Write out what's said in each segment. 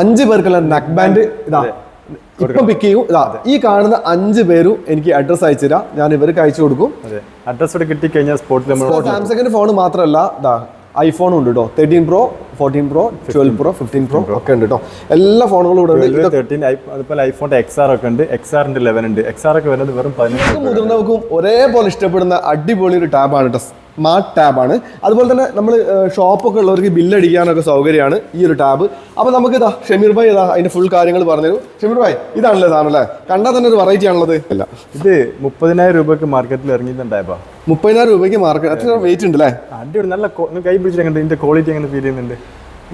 അഞ്ച് പേർക്കുള്ള neck band ഇതാ. ഇപ്പം പിക്ക് ചെയ്യും. ഇതാ ഈ കാണുന്ന അഞ്ച് പേരും എനിക്ക് അഡ്രസ് അയച്ചു തരാം. ഞാൻ ഇവർക്ക് അയച്ചു കൊടുക്കും. അഡ്രസ് ഇവിടെ കിട്ടിക്കഴിഞ്ഞാൽ സ്പോട്ടിൽ സാംസങ്ങിന്റെ ഫോൺ മാത്രമല്ല ഇതാ ഐഫോണും ഉണ്ട് കേട്ടോ thirteen pro fourteen pro twelve pro fifteen pro ഒക്കെ ഉണ്ട് കേട്ടോ എല്ലാ ഫോണുകളും ഇവിടെ ഉണ്ട്. തേർട്ടീൻ അതുപോലെ ഐഫോണിന്റെ എക്സ് ആർ ഒക്കെ ഉണ്ട്. എക്സ് ആറിന്റെ ലെവൻ ഉണ്ട്. എക്സ് ആർ ഒക്കെ വരുന്നത് വെറും പതിനഞ്ച് മുതിർന്നവർക്കും ഒരേപോലെ ഇഷ്ടപ്പെടുന്ന അടിപൊളി ഒരു ടാബാണ് കേട്ടോ സ്മാർട്ട് ടാബാണ് അതുപോലെ തന്നെ നമ്മൾ ഷോപ്പൊക്കെ ഉള്ളവർക്ക് ബില്ലടിക്കാനൊക്കെ സൗകര്യമാണ് ഈ ഒരു ടാബ് അപ്പോൾ നമുക്ക് ഇതാ ഷമീർ ഭായ് ഇതാ അതിന്റെ ഫുൾ കാര്യങ്ങൾ പറഞ്ഞു ഷമീർ ഭായ് ഇതാണല്ലേ സാധനമല്ലേ കണ്ടാൽ തന്നെ ഒരു വെറൈറ്റി ആണുള്ളത്. അല്ല ഇത് മുപ്പതിനായിരം രൂപയ്ക്ക് മാർക്കറ്റിൽ ഇറങ്ങിയിട്ടുണ്ടായപ്പോ. മുപ്പതിനായിരം രൂപയ്ക്ക് മാർക്കറ്റ് അത്ര വെയിറ്റ് ഉണ്ട് അല്ലേ അടിപൊളി നല്ല കൈ പിടിച്ചിട്ട് ഇതിന്റെ ഇതിന്റെ ക്വാളിറ്റി എങ്ങനെ ഫീൽ ചെയ്യുന്നുണ്ട്?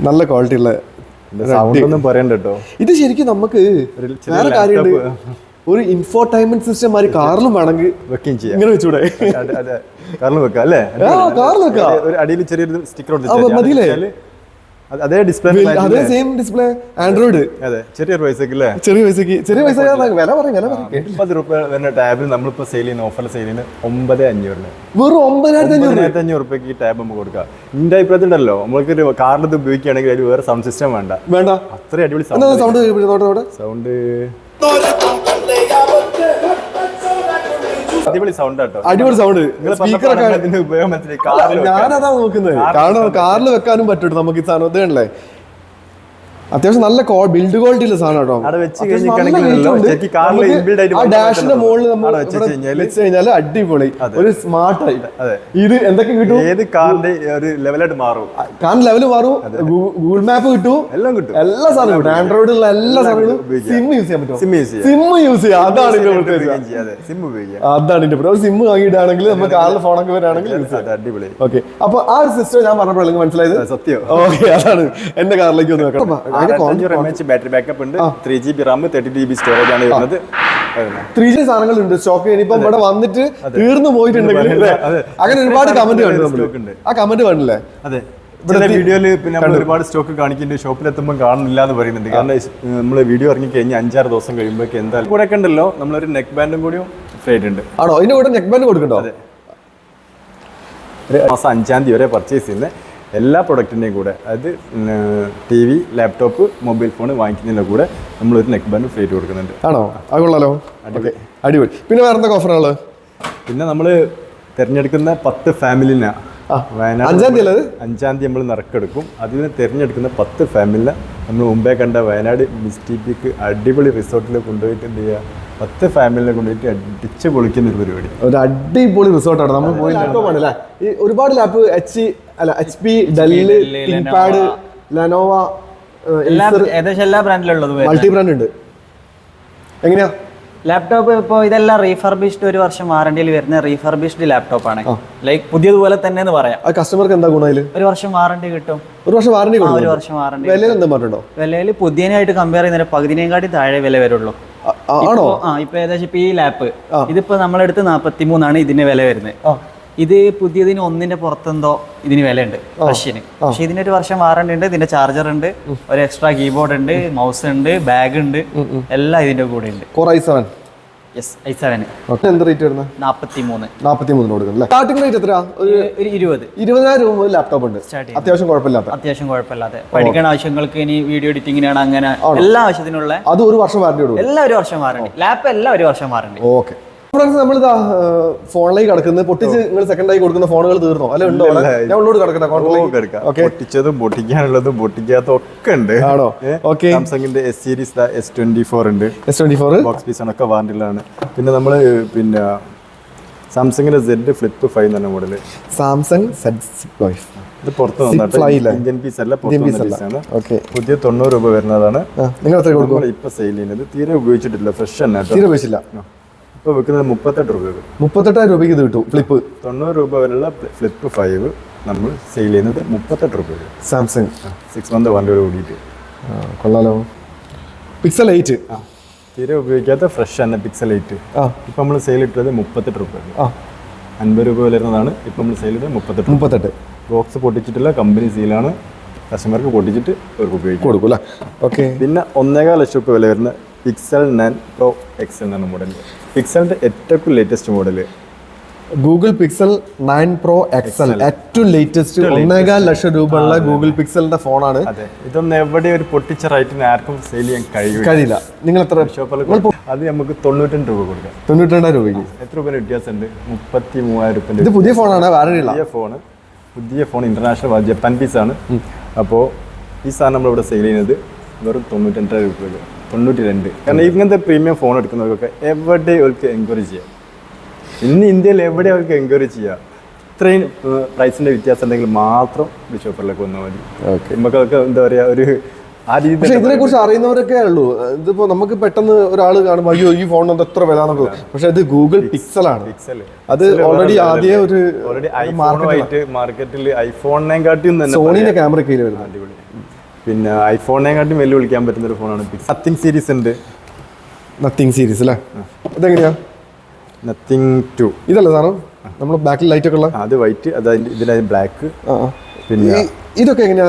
നല്ല ക്വാളിറ്റി ഉള്ള സൗണ്ട് ഒന്നും പറയണ്ട കേട്ടോ. ഇത് ശരിക്കും നമുക്ക് വേറെ കാര്യമുണ്ട്. ഒരു ഇൻഫോർടൈൻമെന്റ് സിസ്റ്റം മാതിരി കാറിലും വേണമെങ്കിൽ വെക്കുകയും ചെയ്യാം. ഇങ്ങനെ വെച്ചൂടെ? കാരണം വെക്കാം അല്ലേ? കാറിൽ വെക്കാം. ഒരു അടിയിൽ ചെറിയൊരു സ്റ്റിക്കർ മതിയില്ലേ? അതേ ഡിസ്പ്ലേ അതേ സെയിം ഡിസ്പ്ലേ ആൻഡ്രോയിഡ് അതെ ചെറിയൊരു പൈസക്ക് അല്ലേ ചെറിയ പൈസക്ക് ചെറിയ പൈസ വില പറയും വില പറയും. പത്ത് രൂപ വരുന്ന ടാബിൽ നമ്മളിപ്പോ സെയിൽ ചെയ്യുന്ന ഓഫറിൽ സെയിൽ ചെയ്യുന്ന ഒമ്പത് അഞ്ഞൂറിന്. വെറും ഒമ്പതിനായിരത്തി അഞ്ഞൂറ് അഞ്ഞൂറ് രൂപയ്ക്ക് ഈ ടാബ് നമുക്ക് കൊടുക്കാം. എന്റെ അഭിപ്രായത്തിൽ ഉണ്ടല്ലോ നമ്മൾക്ക് ഒരു കാറിൽ ഇത് ഉപയോഗിക്കുകയാണെങ്കിൽ അതിൽ വേറെ സൗണ്ട് സിസ്റ്റം വേണ്ട. വേണ്ട. അത്രയും അടിപൊളി സൗണ്ട് സൗണ്ട് സൗണ്ട് അടിപൊളി സൗണ്ട് കേട്ടോ അടിപൊളി സൗണ്ട് സ്പീക്കറൊക്കെ ഞാനതാ നോക്കുന്നത്. കാരണം കാറിൽ വെക്കാനും പറ്റും നമുക്ക് ഈ സാധനം. ഇത് അത്യാവശ്യം നല്ല ബിൽഡ് ക്വാളിറ്റി ഉള്ള സാധനം കേട്ടോ. ഡാഷിന്റെ മുകളിൽ നമ്മൾ വെച്ച് അടിപൊളി. ഒരു സ്മാർട്ട് ആയി. ഇത് എന്തൊക്കെ കിട്ടും? ഏത് കാറിന്റെ ഒരു ലെവലായിട്ട് മാറും? കാറിന്റെ ലെവൽ മാറും. ഗൂഗിൾ മാപ്പ് കിട്ടും. എല്ലാം കിട്ടും. എല്ലാ സാധനവും കിട്ടും. ആൻഡ്രോയിഡിലുള്ള എല്ലാ സാധനങ്ങളും സിം യൂസ് ചെയ്യാൻ പറ്റും. സിം യൂസ് ചെയ്യാം. അതാണ് അതാണ് ഇതിന്റെ പ്രത്യേകത. സിം വാങ്ങിയിട്ടാണെങ്കിൽ നമുക്ക് കാറിൽ ഫോണൊക്കെ വരാണെങ്കിൽ അടിപൊളി. ഓക്കെ അപ്പൊ ആ ഒരു സിസ്റ്റം ഞാൻ പറഞ്ഞപ്പോൾ മനസ്സിലായത്? സത്യം. ഓക്കെ അതാണ് എന്റെ കാറിലേക്ക് ഒന്ന് വെക്കണം. അഞ്ഞൂറ് എം എച്ച് ബാറ്ററി ബാക്കപ്പ് ഉണ്ട്. Three G B RAM thirty G B storage ആണ് വരുന്നത്. ത്രീ ജി സാധനങ്ങളുണ്ട്. സ്റ്റോക്ക് ഇനിയിപ്പം ഇവിടെ വന്നിട്ട് തീർന്നു പോയിട്ടുണ്ടെങ്കിൽ? അതെ. അങ്ങനെ ഒരുപാട് കമന്റ് കണ്ടു ആ കമന്റ് കണ്ടില്ലേ? അതെ. ചില വീഡിയോയിൽ പിന്നെ നമ്മൾ ഒരുപാട് സ്റ്റോക്ക് കാണിക്കുന്നുണ്ട്. ഷോപ്പിലെത്തുമ്പോൾ കാണുന്നില്ല എന്ന് പറയുന്നുണ്ട്. കാരണം നമ്മൾ വീഡിയോ ഇറങ്ങി കഴിഞ്ഞ് അഞ്ചാറ് ദിവസം കഴിയുമ്പോഴേക്ക് എന്തായാലും കൂടെ ഒക്കെ ഉണ്ടല്ലോ നമ്മളൊരു നെക്ക് ബാൻഡും കൂടിയും ഫ്രീ ആയിട്ടുണ്ട്. ആണോ? ഇതിന്റെ കൂടെ നെക്ക് ബാൻഡ് കൊടുക്കണ്ടോ ഒരു മാസം അഞ്ചാം തീയതി വരെ പർച്ചേസ് ചെയ്യുന്ന. എല്ലാ പ്രൊഡക്റ്റിന്റെയും കൂടെ അതായത് T V laptop mobile phone വാങ്ങിക്കുന്നതിന്റെ കൂടെ ഒരു നെക്ക് ബാൻഡ് ഫ്രീ ആയിട്ട് കൊടുക്കുന്നുണ്ട്. ആണോ? അത് കൊള്ളാലോ. ഓക്കെ. അടിപൊളി. പിന്നെ വേറെ എന്താ ഓഫറുകൾ പിന്നെ നമ്മൾ തിരഞ്ഞെടുക്കുന്ന പത്ത് ഫാമിലിനാ വയനാട് അഞ്ചാം തീയതി അഞ്ചാം തീയതി നമ്മൾ നറുക്കെടുക്കും. അതിൽ നിന്ന് തിരഞ്ഞെടുക്കുന്ന പത്ത് ഫാമിലിനെ നമ്മൾ മുമ്പേ കണ്ട വയനാട് മിസ്റ്റി പീക്ക് അടിപൊളി റിസോർട്ടിൽ കൊണ്ടുപോയിട്ട് എന്ത് ചെയ്യുക പത്ത് ഫാമിലിനെ കൊണ്ടിട്ട് അടിച്ച് പൊളിക്കുന്ന ഒരു പരിപാടി. ഒരു അടിപൊളി റിസോർട്ടാണ് നമ്മൾ പോയി അല്ലേ? ഈ ഒരുപാട് ലാപ്പ് എച്ച് അല്ല H P Dell pad Lenovo. എല്ലാ ഏകദേശം എല്ലാ ബ്രാൻഡിലുള്ളത് മൾട്ടി ബ്രാൻഡ് ഉണ്ട്. എങ്ങനെയാ? ലാപ്ടോപ്പ് ഇപ്പോൾ ഇതെല്ലാം റീഫർബിഷ്ഡ് ഒരു വർഷം വാറണ്ടിയിൽ വരുന്ന റീഫർബിഷ്ഡ് ലാപ്ടോപ്പ് ആണ്. ലൈക്ക് പുതിയതുപോലെ തന്നെ എന്ന് പറയാം. ആ കസ്റ്റമർക്ക് എന്താ ഗുണം ഒരു വർഷം വാറണ്ടി കിട്ടും. ഒരു വർഷം വാറണ്ടി ഒരു വർഷം വാറണ്ടി വിലയിൽ എന്താ പറഞ്ഞോ വിലയിൽ പുതിയനായിട്ട് കമ്പയർ ചെയ്യുന്നതിന് പകുതിനേക്കാട്ടി താഴെ വില വരുള്ളൂ. ആണോ? ആ ഇപ്പൊ ഏകദേശം ഇപ്പൊ ഈ ലാപ്പ് ഇതിപ്പോ നമ്മളെടുത്ത് നാപ്പത്തി മൂന്നാണ് ഇതിന് വില വരുന്നത്. ഇത് പുതിയതിന് ഒന്നിന്റെ പുറത്തെന്തോ ഇതിന് വിലയുണ്ട് റഷ്യന് പക്ഷെ ഇതിന് ഒരു വർഷം വാറണ്ടി ഉണ്ട് ഇതിന്റെ ചാർജർ ഉണ്ട് ഒരു എക്സ്ട്രാ കീബോർഡ് ഉണ്ട് മൗസ് ഉണ്ട് ബാഗ് ഉണ്ട് എല്ലാം ഇതിന്റെ കൂടെ ഉണ്ട്. Core I seven yes I seven എന്ത് റേറ്റ് വരുന്നത്? നാപ്പത്തി മൂന്ന് നാൽപ്പത്തി മൂന്നിന് കൊടുക്കണം അല്ലേ? സ്റ്റാർട്ടിംഗ് റേറ്റ് എത്ര ഒരു ഒരു ഇരുപത്. ഇരുപതിനായിരം രൂപ മുതൽ ലാപ്ടോപ്പ് ഉണ്ട്. അത്യാവശ്യം കുഴപ്പമില്ലാത്ത. അത്യാവശ്യം പഠിക്കണ ആവശ്യങ്ങൾക്ക് ഇനി വീഡിയോ എഡിറ്റിങ്ങിനാണ് അങ്ങനെ എല്ലാ ആവശ്യത്തിനുള്ള അത് ഒരു വർഷം വാറണ്ടി എല്ലാ ഒരു വർഷം വാറണ്ടി ലാപ്പ് എല്ലാ ഒരു വർഷം വാറണ്ടി ഓക്കെ. ഫ്രണ്ട്സ് ഇതാ ഫോണിലേക്ക് കിടക്കുന്നത് പൊട്ടിച്ച് നിങ്ങൾ സെക്കൻഡ് ആയി കൊടുക്കുന്ന ഫോണുകൾ തീർന്നോ? അല്ലെ ഉണ്ടോ? ഞാൻ ഉള്ളോട് കിടക്കട്ടെ പൊട്ടിച്ചതും പൊട്ടിക്കാനുള്ളതും പൊട്ടിക്കാത്ത ഒക്കെ ഉണ്ട്. ആണോ? ഓക്കെ സാംസങ്ങിന്റെ S series S twenty four ഉണ്ട്. S twenty four box piece ആണ് ഒക്കെ വാറണ്ടിയിലാണ് പിന്നെ നമ്മൾ പിന്നെ സാംസങ്ങിന്റെ സെഡ് ഫ്ലിപ്പ് ഫൈവ് എന്ന മോഡൽ സാംസങ് സെഡ് ഇത് പുറത്ത്? ഇന്ത്യൻ പീസ് അല്ല പുതിയ തൊണ്ണൂറ് രൂപ വരുന്നതാണ്. നിങ്ങൾ ഇപ്പൊ സെയിൽ ചെയ്യുന്നത്. തീരെ ഉപയോഗിച്ചിട്ടില്ല. ഫ്രഷ് തന്നെ തീരെ പൈസയില്ല ഇപ്പൊ വെക്കുന്നത് മുപ്പത്തെട്ട് രൂപ മുപ്പത്തെട്ടായിരം രൂപയ്ക്ക് ഇത് കിട്ടും. ഫ്ലിപ്പ് തൊണ്ണൂറ് രൂപ വരെയുള്ള ഫ്ലിപ്പ് ഫൈവ് നമ്മൾ സെയിൽ ചെയ്യുന്നത് മുപ്പത്തെട്ട് രൂപ സാംസങ് സിക്സ് മന്ത് വണ്ടിയോട് കൂടിയിട്ട്. കൊള്ളാലോ. പിക്സൽ എയ്റ്റ് തീരെ ഉപയോഗിക്കാത്ത ഫ്രഷ് ആണ് പിക്സൽ എയ്റ്റ് ആ. ഇപ്പം നമ്മൾ സെയിൽ ഇട്ടത് മുപ്പത്തെട്ട് രൂപ ആ. അൻപത് രൂപ വരുന്നതാണ് ഇപ്പം നമ്മൾ സെയിൽ ചെയ്തത് മുപ്പത്തെട്ട് മുപ്പത്തെട്ട്. ബോക്സ് പൊട്ടിച്ചിട്ടില്ല കമ്പനി സീലാണ് കസ്റ്റമർക്ക് പൊട്ടിച്ചിട്ട് അവർക്ക് ഉപയോഗിക്കും. കൊടുക്കും അല്ലേ ഓക്കെ. പിന്നെ ഒന്നേകാൽ ലക്ഷം രൂപ വില വരുന്ന പിക്സൽ നയൻ പ്രോ എക്സ് എന്നാണ് മോഡൽ പിക്സലിന്റെ ഏറ്റവും latest model Google Pixel nine pro XL ഏറ്റവും ലേറ്റസ്റ്റ് ഒന്നേകാൽ ലക്ഷം രൂപ ഉള്ള ഗൂഗിൾ പിക്സലിന്റെ ഫോണാണ് ഇതൊന്നും എവിടെ ഒരു പൊട്ടിച്ച റൈറ്റിന് ആർക്കും സെയിൽ ചെയ്യാൻ കഴിയും കഴിയില്ല. നിങ്ങൾ എത്ര? അത് നമുക്ക് തൊണ്ണൂറ്റെട്ട് രൂപ കൊടുക്കാം. തൊണ്ണൂറ്റി രണ്ടായിരം രൂപയ്ക്ക് എത്ര രൂപ വ്യത്യാസമുണ്ട്? മുപ്പത്തി മൂവായിരം രൂപ ഇത് പുതിയ ഫോണാണ് വേറെ പുതിയ ഫോൺ പുതിയ ഫോൺ ഇന്റർനാഷണൽ ജപ്പാൻ പീസാണ് അപ്പോൾ ഈ സാധനം നമ്മളിവിടെ സെയിൽ ചെയ്യുന്നത് വെറും തൊണ്ണൂറ്റി രൂപ തൊണ്ണൂറ്റി രണ്ട് കാരണം ഇങ്ങനത്തെ പ്രീമിയം ഫോൺ എടുക്കുന്നവർക്കൊക്കെ എവിടെ അവർക്ക് എൻക്വയറി ചെയ്യാം. ഇന്ന് ഇന്ത്യയിൽ എവിടെ അവർക്ക് എൻക്വയറി ചെയ്യാം? ഇത്രയും പ്രൈസിന്റെ വ്യത്യാസം ഉണ്ടെങ്കിൽ മാത്രം ബിഷോപ്പറിലേക്ക് വന്നാൽ മതി. ഓക്കെ നമുക്കൊക്കെ എന്താ പറയുക ഒരു പക്ഷെ ഇതിനെ കുറിച്ച് അറിയുന്നവരൊക്കെ ഉള്ളൂ. ഇതിപ്പോ നമുക്ക് പെട്ടെന്ന് ഒരാൾ കാണുമ്പോൾ അയ്യോ ഈ ഫോണിന് എത്ര വില പക്ഷെ ഇത് ഗൂഗിൾ പിക്സൽ ആണ്. അത് ഓൾറെഡി ആദ്യ ഒരു മാർക്കറ്റിൽ ഐഫോണിനെ കാട്ടിയും തന്നെ സോണിന്റെ ക്യാമറ കയ്യിൽ വരുന്നത്. അടിപൊളി. പിന്നെ ഐഫോണിനെ കാട്ടിയും വെല്ലുവിളിക്കാൻ പറ്റുന്ന ഒരു ഫോണാണ് നത്തിങ് സീരീസ് ഉണ്ട്. നത്തിങ് സീരീസ് അല്ലേ? ഇതെങ്ങനെയാ? നത്തിങ് ടു ഇതല്ലേ സാറോ നമ്മൾ ബാക്കിൽ ലൈറ്റ് ഒക്കെ ഉള്ള അത് വൈറ്റ് അത് ഇതിലെ ബ്ലാക്ക്. പിന്നെ ഇതൊക്കെ എങ്ങനെയാ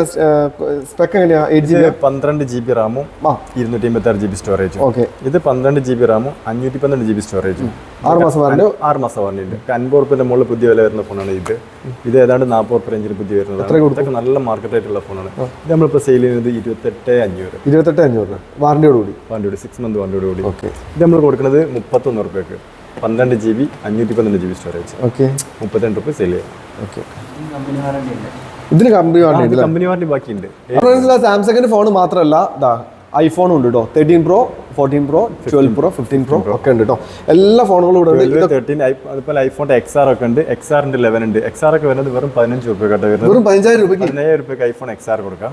സ്പെക്ക് എങ്ങനെയാ? എയ്റ്റ് ജി ബി പന്ത്രണ്ട് ജി ബി റാമും ആ. ഇരുന്നൂറ്റി അമ്പത്തി ആറ് ജി ബി സ്റ്റോറേജും ഓക്കെ ഇത് പന്ത്രണ്ട് ജി ബി റാമും അഞ്ഞൂറ്റി പന്ത്രണ്ട് ജി ബി സ്റ്റോറേജും ആറ് മാസം വാറണ്ടി ആറ് മാസം വാറണ്ടി ഉണ്ട്. അൻപത് റുപ്യന്റെ മുകളിൽ പുതിയ വില വരുന്ന ഫോണാണ് ഇത്. ഇത് ഏതാണ്ട് നാൽപ്പത് റുപ്യ റേഞ്ചിൽ പുതിയ വരുന്നതാണ്. ഇതൊക്കെ നല്ല മാർക്കറ്റ് ആയിട്ടുള്ള ഫോണാണ്. ഇത് നമ്മളിപ്പോൾ സെയിൽ ചെയ്യുന്നത് ഇരുപത്തെട്ട് അഞ്ഞൂറ്. ഇരുപത്തെട്ട് അഞ്ഞൂറ്. വാറണ്ടിയോട് കൂടി വാറണ്ടിയോട് സിക്സ് മന്ത് വാറണ്ടിയോട് കൂടി. ഓക്കെ ഇത് നമ്മൾ കൊടുക്കുന്നത് മുപ്പത്തൊന്ന് റുപ്യക്ക് പന്ത്രണ്ട് ജി ബി അഞ്ഞൂറ്റി പന്ത്രണ്ട് ജി ബി സ്റ്റോറേജ് ഓക്കെ മുപ്പത്തിരണ്ട് റുപ്യ സെയിൽ ചെയ്യാം. ഓക്കെ ഇതിന് കമ്പനി വാറണ്ടി കമ്പനി വാറണ്ടി ബാക്കിയുണ്ട്. സാംസങ്ങിന്റെ ഫോൺ മാത്രമല്ല ഐഫോൺ ഐഫോണും ഉണ്ട് കേട്ടോ thirteen pro fourteen pro twelve pro fifteen pro ഒക്കെ ഉണ്ട് കേട്ടോ എല്ലാ ഫോണുകളും ഇവിടെ ഉണ്ട്. ട്വൽവ് തേർട്ടീൻ അതുപോലെ ഐഫോണിന്റെ എക്സ് ആർ ഒക്കെ ഉണ്ട്. എക്സ് ആറിന്റെ ലെവൻ ഉണ്ട്. എക്സ് ആർ ഒക്കെ വരുന്നത് വെറും പതിനഞ്ച് രൂപ കേട്ടോ വരുന്നത്. വെറും പതിനഞ്ചായിരം രൂപയ്ക്ക്? പതിനേഴ് രൂപയ്ക്ക് ഐഫോൺ എക്സ് ആർ കൊടുക്കാം.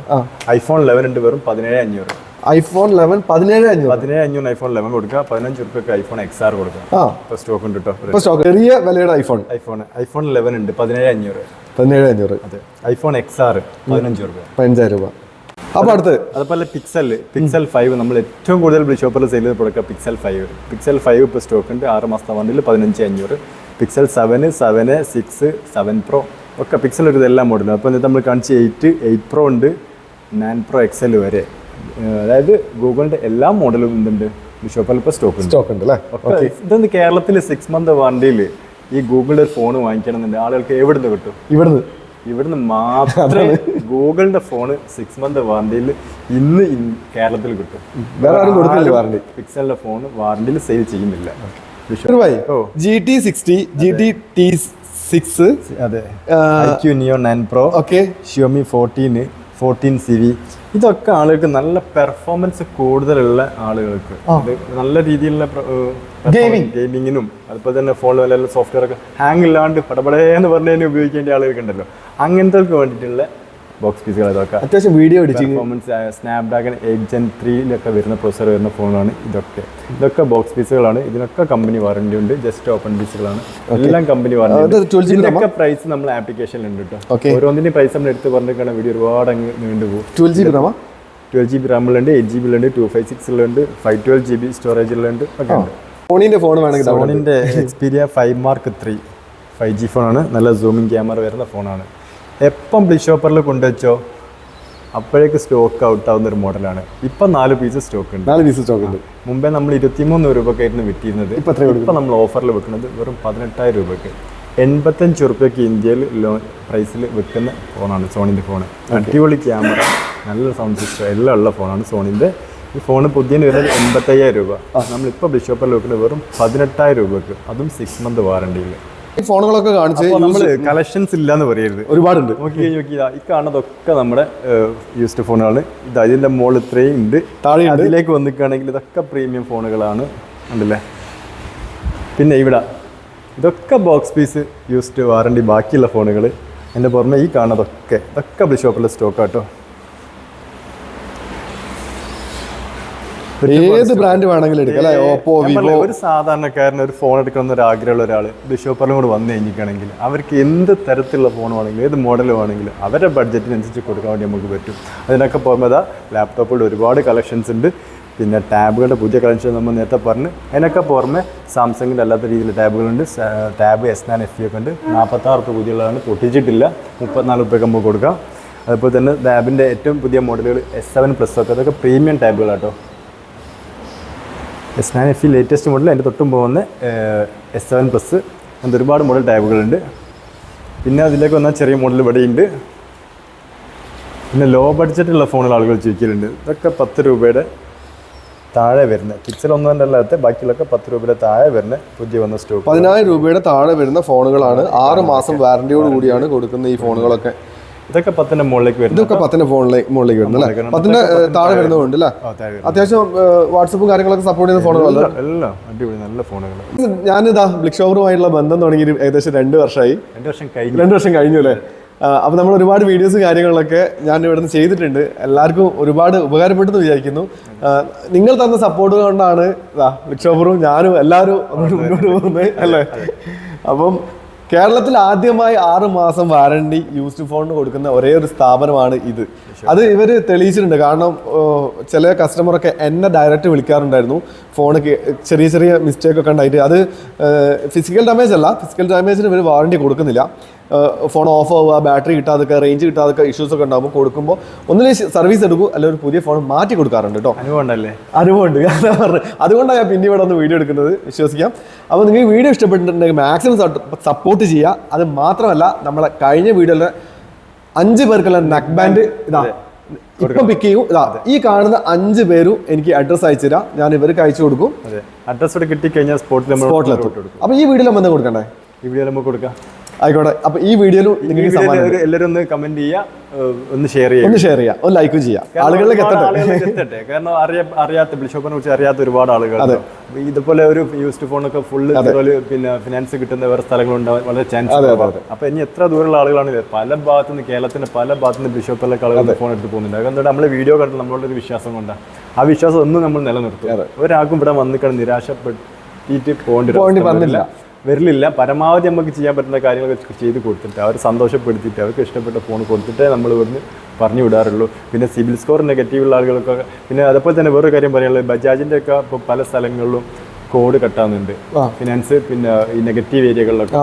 ഐഫോൺ ലെവൻ ഉണ്ട് വെറും പതിനേഴ് അഞ്ഞൂറ്. ഐഫോൺ ലെവൻ പതിനേഴ് അഞ്ഞൂറ്. പതിനേഴ് അഞ്ഞൂറ് ഐഫോൺ ലെവൻ കൊടുക്കുക പതിനഞ്ച് റുപ്യക്ക് ഐഫോൺ എക്സ് ആർ കൊടുക്കാം. ആ. സ്റ്റോക്ക് ഉണ്ട് കേട്ടോ ചെറിയ വിലയുടെ ഐഫോൺ ഐഫോൺ ഐഫോൺ ലെവൻ ഉണ്ട് പതിനേഴ് അഞ്ഞൂറ്. പതിനേഴ് അഞ്ഞൂറ്. അതെ. ഐഫോൺ എക്സ് ആർ പതിനഞ്ച് രൂപ. പതിനഞ്ചായിരം രൂപ. അപ്പൊ അടുത്ത്. അതുപോലെ പിക്സൽ പിക്സൽ ഫൈവ് നമ്മൾ ഏറ്റവും കൂടുതൽ ബ്ലിഷോപ്പിൽ സെയിൽ ചെയ്ത് കൊടുക്കുക പിക്സൽ ഫൈവ് പിക്സൽ ഫൈവ് ഇപ്പോൾ സ്റ്റോക്ക് ഉണ്ട്. ആറ് മാസത്തെ വണ്ടിയിൽ പതിനഞ്ച് അഞ്ഞൂറ്. Pixel seven seven six seven pro ഒക്കെ പിക്സൽ ഒരു ഇതെല്ലാം മോഡലും അപ്പോൾ എന്നിട്ട് നമ്മൾ കാണിച്ച് എയ്റ്റ് എയ്റ്റ് പ്രോ ഉണ്ട്. നയൻ പ്രോ എക്സൽ വരെ. അതായത് ഗൂഗിളിന്റെ എല്ലാ മോഡലും എന്തുണ്ട് ഷോപ്പിൽ ഇപ്പോൾ സ്റ്റോക്ക് ഉണ്ട്. സ്റ്റോക്ക് ഉണ്ട് അല്ലേ? ഇതൊന്ന് കേരളത്തിൽ സിക്സ് മന്ത് വണ്ടിയിൽ ഈ ഗൂഗിളിന്റെ ഒരു ഫോൺ വാങ്ങിക്കണം എന്നുണ്ട് ആളുകൾക്ക് എവിടുന്ന് കിട്ടും? ഇവിടുന്ന്. ഇവിടുന്ന് മാത്രമേ ഗൂഗിളിന്റെ ഫോണ് സിക്സ് മന്ത് വാറണ്ടിയിൽ ഇന്ന് കേരളത്തിൽ കിട്ടും. വേറെ ആരും കൊടുത്തില്ല വാറണ്ടി പിക്സലിന്റെ ഫോൺ വാറണ്ടിയിൽ സെയിൽ ചെയ്യുന്നില്ല. G T sixty G T T six അതെ. Neo nine pro okay Xiaomi fourteen fourteen C V ഇതൊക്കെ ആളുകൾക്ക് നല്ല പെർഫോമൻസ് കൂടുതലുള്ള ആളുകൾക്ക്. നല്ല രീതിയിലുള്ള ഗെയിമിങ്ങിനും അതുപോലെ തന്നെ ഫോൺ വല്ല സോഫ്റ്റ്വെയർ ഒക്കെ ഹാങ് ഇല്ലാണ്ട് പടപടേന്ന് പറഞ്ഞതിന് ഉപയോഗിക്കേണ്ട ആളുകൾക്ക് ഉണ്ടല്ലോ അങ്ങനത്തെ വേണ്ടിയിട്ടുള്ള ബോക്സ് പീസുകൾ ഇതൊക്കെ അത്യാവശ്യം video performance Snapdragon eight gen ത്രീയിലൊക്കെ വരുന്ന പ്രൊസർ വരുന്ന ഫോണാണ് ഇതൊക്കെ. ഇതൊക്കെ ബോക്സ് പീസുകളാണ് ഇതിനൊക്കെ കമ്പനി വാറണ്ടി ഉണ്ട്. ജസ്റ്റ് ഓപ്പൺ പീസുകളാണ് എല്ലാം കമ്പനി വാറണ്ടി 12 പ്രൈസ് നമ്മൾ ആപ്ലിക്കേഷനിൽ ഉണ്ട് കേട്ടോ. ഓരോന്നിന്റെ പ്രൈസ് നമ്മൾ എടുത്ത് പറഞ്ഞിട്ടാണ് വീഡിയോ ഒരുപാട് അങ്ങ് നീണ്ടു പോകും. Twelve G B RAM? Twelve G B റാമിലുണ്ട് eight G ബിയിലുണ്ട് ടു ഫൈവ് സിക്സിലുണ്ട് ഫൈവ് ട്വൽവ് ജി ബി സ്റ്റോറേജിലുണ്ട് ഒക്കെ ഉണ്ട്. ഫോണിന്റെ ഫോൺ വേണമെങ്കിൽ ഫോണിന്റെ സോണിന്റെ Xperia five mark three five G ഫോണാണ് നല്ല സൂമിംഗ് ക്യാമറ വരുന്ന ഫോണാണ് എപ്പം ബ്ലിഷോപ്പറിൽ കൊണ്ടുവച്ചോ അപ്പോഴേക്ക് സ്റ്റോക്ക് ഔട്ട് ആവുന്ന ഒരു മോഡലാണ് ഇപ്പം നാല് പീസ് സ്റ്റോക്ക് ഉണ്ട്. നാല് പീസ് സ്റ്റോക്ക് ഉണ്ട്. മുമ്പേ നമ്മൾ ഇരുപത്തിമൂന്ന് രൂപക്കായിരുന്നു വിറ്റിരുന്നത്. ഇപ്പൊ നമ്മൾ ഓഫറിൽ വെക്കുന്നത് വെറും പതിനെട്ടായിരം രൂപയ്ക്ക്. എൺപത്തഞ്ച് റുപ്യക്ക് ഇന്ത്യയിൽ ലോ പ്രൈസിൽ വെക്കുന്ന ഫോണാണ് സോണിന്റെ ഫോൺ അടിപൊളി ക്യാമറ നല്ല സൗണ്ട് സിസ്റ്റം എല്ലാം ഉള്ള ഫോണാണ് സോണിന്റെ. ഈ ഫോൺ പുതിയ വരുന്നത് എൺപത്തയ്യായിരം രൂപ. നമ്മളിപ്പോൾ ബിഷോപ്പറിൽ വെക്കുന്നത് വെറും പതിനെട്ടായിരം രൂപയ്ക്ക്. അതും സിക്സ് മന്ത് വാറണ്ടിയിൽ ഈ ഫോണുകളൊക്കെ കാണിച്ച് നമ്മൾ കളക്ഷൻസ് ഇല്ലാന്ന് പറയരുത്. ഒരുപാടുണ്ട്. നോക്കി കഴിഞ്ഞ് നോക്കി ഇതാ ഈ കാണുന്നതൊക്കെ നമ്മുടെ യൂസ്ഡ് ഫോണുകളാണ് ഇത് അതിന്റെ മോൾ ഇത്രയും ഉണ്ട്. താഴെ അതിലേക്ക് വന്നിക്കുകയാണെങ്കിൽ ഇതൊക്കെ പ്രീമിയം ഫോണുകളാണ് ഉണ്ടല്ലേ? പിന്നെ ഇവിടെ ഇതൊക്കെ ബോക്സ് പീസ് യൂസ്ഡ് വാറണ്ടി ബാക്കിയുള്ള ഫോണുകൾ എന്റെ പുറമെ ഈ കാണുന്നതൊക്കെ ഇതൊക്കെ ഷോപ്പിലെ സ്റ്റോക്ക് ഏത് ബ്രാൻഡ് വേണമെങ്കിലും എടുക്കാം അല്ലെ? ഓപ്പോ വിവോ ഒരു സാധാരണക്കാരന് ഒരു ഫോൺ എടുക്കണം എന്നൊരു ആഗ്രഹമുള്ള ഒരാൾ ബിഷോപ്പറിലും കൂടെ വന്നു കഴിഞ്ഞിരിക്കുകയാണെങ്കിൽ അവർക്ക് എന്ത് തരത്തിലുള്ള ഫോൺ വേണമെങ്കിലും ഏത് മോഡൽ വേണമെങ്കിലും അവരുടെ ബഡ്ജറ്റിനനുസരിച്ച് കൊടുക്കാൻ വേണ്ടി നമുക്ക് പറ്റും. അതിനൊക്കെ പോകുമ്പോൾ അതാ ലാപ്ടോപ്പുകളുടെ ഒരുപാട് കളക്ഷൻസ് ഉണ്ട്. പിന്നെ ടാബുകളുടെ പുതിയ കളക്ഷൻ നമ്മൾ നേരത്തെ പറഞ്ഞു. അതിനൊക്കെ പുറമെ സാംസങ്ങിന്റെ അല്ലാത്ത രീതിയിൽ ടാബുകളുണ്ട്. ടാബ് എസ് നാൻ എഫ് ഒക്കെ ഉണ്ട്. നാൽപ്പത്താറ് റുപ്യ പുതിയുള്ളതാണ് പൊട്ടിച്ചിട്ടില്ല. മുപ്പത്തിനാല് റുപ്യൊക്കെ നമുക്ക് കൊടുക്കാം. അതുപോലെ തന്നെ ടാബിന്റെ ഏറ്റവും പുതിയ മോഡലുകൾ എസ് സെവൻ പ്ലസ് ഒക്കെ. അതൊക്കെ premium ടാബുകളാട്ടോ. S nine F latest model അതിന്റെ തൊട്ടും പോകുന്ന എസ് സെവൻ പ്ലസ് അങ്ങനത്തെ ഒരുപാട് മോഡൽ ടാബുകളുണ്ട് പിന്നെ അതിലേക്ക് വന്നാൽ ചെറിയ മോഡൽ ഇവിടെയുണ്ട്. പിന്നെ ലോ ബഡ്ജറ്റുള്ള ഫോണുകൾ ആളുകൾ ചോദിക്കലുണ്ട്. ഇതൊക്കെ പത്ത് രൂപയുടെ താഴെ വരുന്ന പിക്സൽ ഒന്നും അല്ലാത്ത ബാക്കിയുള്ളൊക്കെ പത്ത് രൂപയുടെ താഴെ വരുന്ന പുതിയ വന്ന സ്റ്റോക്ക് പതിനായിരം രൂപയുടെ താഴെ വരുന്ന ഫോണുകളാണ് ആറ് മാസം വാറന്റിയോട് കൂടിയാണ് കൊടുക്കുന്ന ഈ ഫോണുകളൊക്കെ ഇതൊക്കെ പത്തിന്റെ മുകളിലേക്ക് വരുന്നത് ഇതൊക്കെ പത്തിന്റെ ഫോണിലേക്ക് മുകളിലേക്ക് വരുന്നത് അല്ലേ? പത്തിന്റെ താഴെ വരുന്നതുകൊണ്ട് അല്ലേ. അത്യാവശ്യം വാട്സപ്പും കാര്യങ്ങളൊക്കെ സപ്പോർട്ട് ചെയ്യുന്ന ഫോണുകളല്ല? എല്ലാം അടിപൊളി നല്ല ഫോണുകൾ ഞാനിതാ ബ്ലിക്ഷോവറുമായിട്ടുള്ള ബന്ധം തുടങ്ങി ഏകദേശം രണ്ട് വർഷമായി രണ്ട് വർഷം കഴിഞ്ഞു. രണ്ട് വർഷം കഴിഞ്ഞു അല്ലേ? അപ്പോൾ നമ്മൾ ഒരുപാട് വീഡിയോസ് കാര്യങ്ങളൊക്കെ ഞാൻ ഇവിടെ നിന്ന് ചെയ്തിട്ടുണ്ട്. എല്ലാവർക്കും ഒരുപാട് ഉപകാരപ്പെട്ടെന്ന് വിചാരിക്കുന്നു. നിങ്ങൾ തന്ന സപ്പോർട്ട് കൊണ്ടാണ് ഷോപ്പറും ഞാനും എല്ലാവരും മുന്നോട്ട് പോകുന്നത് അല്ലേ? അപ്പം കേരളത്തിൽ ആദ്യമായി ആറ് മാസം വാറണ്ടി യൂസ്ഡ് ഫോണിന് കൊടുക്കുന്ന ഒരേ ഒരു സ്ഥാപനമാണ് ഇത്. അത് ഇവർ തെളിയിച്ചിട്ടുണ്ട്. കാരണം ചില കസ്റ്റമറൊക്കെ എന്നെ ഡയറക്റ്റ് വിളിക്കാറുണ്ടായിരുന്നു. ഫോണ് ചെറിയ ചെറിയ മിസ്റ്റേക്ക് ഒക്കെ ഉണ്ടായിട്ട്. അത് ഫിസിക്കൽ ഡാമേജ് അല്ല. ഫിസിക്കൽ ഡാമേജിന് ഇവർ വാറണ്ടി കൊടുക്കുന്നില്ല. ഫോൺ ഓഫ് ആവുക ബാറ്ററി കിട്ടാതൊക്കെ റേഞ്ച് കിട്ടാതൊക്കെ ഇഷ്യൂസ് ഒക്കെ ഉണ്ടാകുമ്പോൾ കൊടുക്കുമ്പോൾ ഒന്നിലെ സർവീസ് എടുക്കും അല്ലെങ്കിൽ ഒരു പുതിയ ഫോൺ മാറ്റി കൊടുക്കാറുണ്ട് കേട്ടോ അനുഭവം ഉണ്ടല്ലേ അനുഭവമുണ്ട് കാരണം അതുകൊണ്ടാണ് ഞാൻ പിന്നെ ഇവിടെ ഒന്ന് വീഡിയോ എടുക്കുന്നത് വിശ്വസിക്കാം. അപ്പോൾ നിങ്ങൾ ഈ വീഡിയോ ഇഷ്ടപ്പെട്ടിട്ടുണ്ടെങ്കിൽ മാക്സിമം സപ്പോർട്ട് ചെയ്യുക. അത് മാത്രമല്ല നമ്മളെ കഴിഞ്ഞ വീഡിയോയിലെ അഞ്ച് പേർക്കുള്ള നെക്ക് ബാൻഡ് ഇതാ. ഇപ്പം പിക്ക് ചെയ്യും. ഇതാ ഈ കാണുന്ന അഞ്ച് പേരും എനിക്ക് അഡ്രസ്സ് അയച്ചു തരാം. ഞാൻ ഇവർക്ക് അയച്ചു കൊടുക്കും. അഡ്രസ് കിട്ടി കഴിഞ്ഞാൽ സ്പോട്ടിൽ സ്പോട്ടിലെത്തും അപ്പോൾ ഈ വീഡിയോയിൽ നമ്മൾ കൊടുക്കണ്ടേ? ഈ വീഡിയോ നമുക്ക് കൊടുക്കാം. ആയിക്കോട്ടെ. അപ്പൊ ഈ വീഡിയോയിലും നിങ്ങൾക്ക് എല്ലാവരും- ഒന്ന് കമന്റ് ചെയ്യുക ഒന്ന് ഷെയർ ചെയ്യുക. ഒന്ന് ഷെയർ ചെയ്യാം ഒന്ന് ലൈക്കും ചെയ്യാം ആളുകളിലേക്ക് എത്തട്ടെ കാരണം അറിയ അറിയാത്ത ബിൽഷോപ്പിനെ കുറിച്ച് അറിയാത്ത ഒരുപാട് ആളുകൾ ഇതുപോലെ ഒരു യൂസ്ഡ് ഫോണൊക്കെ ഫുള്ള് പിന്നെ ഫിനാൻസ് കിട്ടുന്ന വേറെ സ്ഥലങ്ങളുണ്ടാവാൻ വളരെ ചാൻസ് അപ്പൊ ഇനി എത്ര ദൂരമുള്ള ആളുകളാണ് പല ഭാഗത്തു നിന്ന് കേരളത്തിന്റെ പല ഭാഗത്തു നിന്ന് ബിഷോപ്പിലൊക്കെ ആളുകൾ ഫോൺ എടുത്ത് പോകുന്നുണ്ട്. അതുകൊണ്ട് നമ്മളെ വീഡിയോ കണ്ട് നമ്മളുടെ ഒരു വിശ്വാസം കൊണ്ടാണ് ആ വിശ്വാസം ഒന്നും നമ്മൾ നിലനിർത്തും. ഒരാൾക്കും ഇവിടെ വന്നിക്കണം നിരാശപ്പെട്ടിട്ട് പോകേണ്ടി വന്നില്ല. വരില്ല പരമാവധി നമുക്ക് ചെയ്യാൻ പറ്റുന്ന കാര്യങ്ങൾ ചെയ്ത് കൊടുത്തിട്ട് അവർ സന്തോഷപ്പെടുത്തിയിട്ട് അവർക്ക് ഇഷ്ടപ്പെട്ട ഫോൺ കൊടുത്തിട്ടേ നമ്മൾ ഇവിടുന്ന് പറഞ്ഞു വിടാറുള്ളൂ. പിന്നെ സിബിൽ സ്കോർ നെഗറ്റീവുള്ള ആളുകൾക്കൊക്കെ പിന്നെ അതേപോലെ തന്നെ വേറൊരു കാര്യം പറയാനുള്ളത്. ബജാജിന്റെ ഒക്കെ ഇപ്പോൾ പല സ്ഥലങ്ങളിലും കോഡ് കട്ടാകുന്നുണ്ട് ഫിനാൻസ് പിന്നെ ഈ നെഗറ്റീവ് ഏരിയകളിലൊക്കെ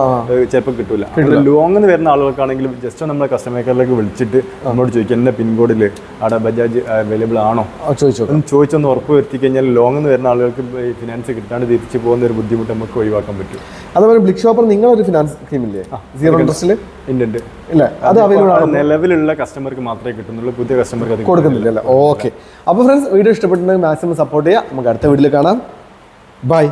ചിലപ്പോൾ കിട്ടൂല. ലോങ് എന്ന് വരുന്ന ആളുകൾക്കാണെങ്കിലും ജസ്റ്റ് നമ്മളെ കസ്റ്റമർ കെയറിലേക്ക് വിളിച്ചിട്ട് നമ്മളോട് ചോദിക്കുക എന്റെ പിൻകോഡിൽ അവിടെ ബജാജ് അവൈലബിൾ ആണോ? ചോദിച്ചോ ചോദിച്ചൊന്ന് ഉറപ്പ് വരുത്തി കഴിഞ്ഞാൽ ലോങ് എന്ന് വരുന്ന ആളുകൾക്ക് ഫിനാൻസ് കിട്ടാണ്ട് തിരിച്ചു പോകുന്ന ഒരു ബുദ്ധിമുട്ട് നമുക്ക് ഒഴിവാക്കാൻ പറ്റും. അതുപോലെ ബ്ലിക് ഷോപ്പർ നിങ്ങളൊരു ഫിനാൻസ് സ്കീമില്ലേ സീറോ ഇൻട്രസ്റ്റിൽ ഉണ്ട്. ഇല്ല അത് അവൈലബിൾ ആണ്? നിലവിലുള്ള കസ്റ്റമർക്ക് മാത്രമേ കിട്ടുന്നുള്ളൂ പുതിയ കസ്റ്റമർക്ക് കൊടുക്കുന്നില്ല ഓക്കെ അപ്പോൾ ഫ്രണ്ട്സ് വീഡിയോ ഇഷ്ടപ്പെട്ടുണ്ടെങ്കിൽ മാക്സിമം സപ്പോർട്ട് ചെയ്യുക. നമുക്ക് അടുത്ത വീഡിയോയിൽ കാണാം. ബൈ